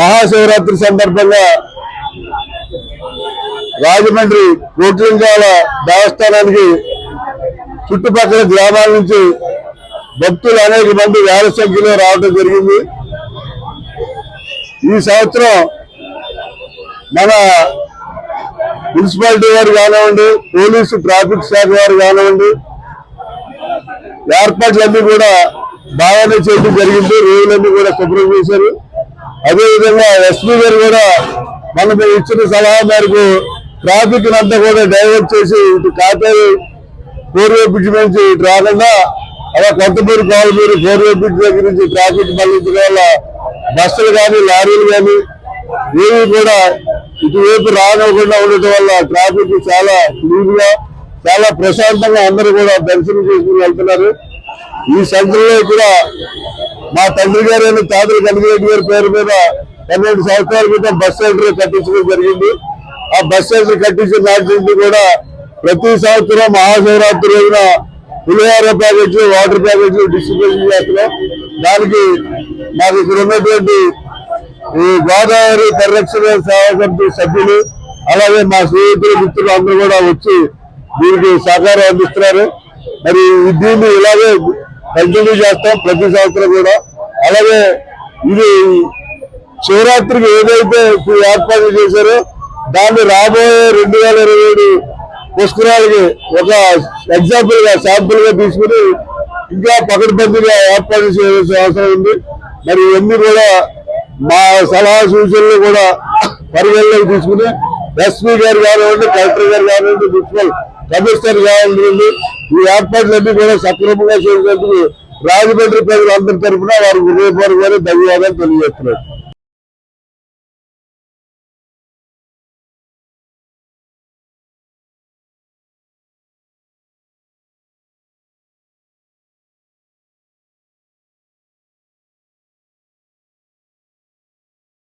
మహాశివరాత్రి సందర్భంగా రాజమండ్రి కోట్లింగాల దేవస్థానానికి చుట్టుపక్కల గ్రామాల నుంచి భక్తులు అనేక మంది వేల సంఖ్యలో రావడం జరిగింది. ఈ సంవత్సరం మన మున్సిపాలిటీ వారు కానివ్వండి పోలీసు ట్రాఫిక్ శాఖ వారు కానివ్వండి ఏర్పాట్లన్నీ కూడా బాగానే చేయడం జరిగింది. రోడ్లన్నీ కూడా శుభ్రం చేశారు. అదేవిధంగా ఎస్పీ గారు కూడా మనకు ఇచ్చిన సలహా మేరకు ట్రాఫిక్ అంతా కూడా డైవర్ట్ చేసి ఇటు కాపేరు ఫోర్వే బ్రిడ్జ్ నుంచి ఇటు రాకుండా అలా కొత్తపూరు కాలమూరు ఫోర్వే బ్రిడ్జ్ దగ్గర నుంచి ట్రాఫిక్ మళ్ళించడం వల్ల బస్సులు కానీ లారీలు కానీ ఏవి కూడా ఇటువైపు రానివ్వకుండా ఉండటం వల్ల ట్రాఫిక్ చాలా క్లీన్గా చాలా ప్రశాంతంగా అందరూ కూడా దర్శనం చేసుకుని వెళ్తున్నారు. ఈ సంఖ్యలో కూడా మా తండ్రి గారైన తాతలు కనిగిరెడ్డి గారి పేరు మీద పన్నెండు సంవత్సరాల క్రితం బస్ సెంటర్ కట్టించడం జరిగింది. ఆ బస్ సెంటర్ కట్టించిన నాటి నుండి కూడా ప్రతి సంవత్సరం మహాశివరాత్రి రోజున పులిహార ప్యాకెట్లు వాటర్ ప్యాకెట్లు డిస్ట్రిబ్యూషన్ చేస్తున్నాం. దానికి మాకు ఇక్కడ ఉన్నటువంటి ఈ గోదావరి పరిరక్షణ సేవా సమితి సభ్యులు అలాగే మా స్నేహితులు మిత్రులు అందరూ కూడా వచ్చి దీనికి సహకారం అందిస్తున్నారు. మరి దీన్ని ఇలాగే కంటిన్యూ చేస్తాం ప్రతి సంవత్సరం కూడా. అలాగే ఇది శివరాత్రికి ఏదైతే ఇప్పుడు ఏర్పాటు చేశారో దాన్ని రాబోయే రెండు వేల ఇరవై ఏడు పుష్కరాలకి ఒక ఎగ్జాంపుల్గా శాంపుల్గా తీసుకుని ఇంకా పకడ్బందీగా ఏర్పాటు చేయాల్సిన అవసరం ఉంది. మరి ఇవన్నీ కూడా మా సలహా సూచనలు కూడా పరిగణలోకి తీసుకుని ఎస్పీ గారు కానివ్వండి కలెక్టర్ గారు కానివ్వండి మున్సిపల్ కమిషనర్ కానివ్వండి ఈ ఏర్పాట్లన్నీ కూడా సక్రమంగా చేసినందుకు రాజమండ్రి ప్రజలందరి తరఫున వారికి హృదయపూర్వకంగా ధన్యవాదాలు తెలియజేస్తున్నారు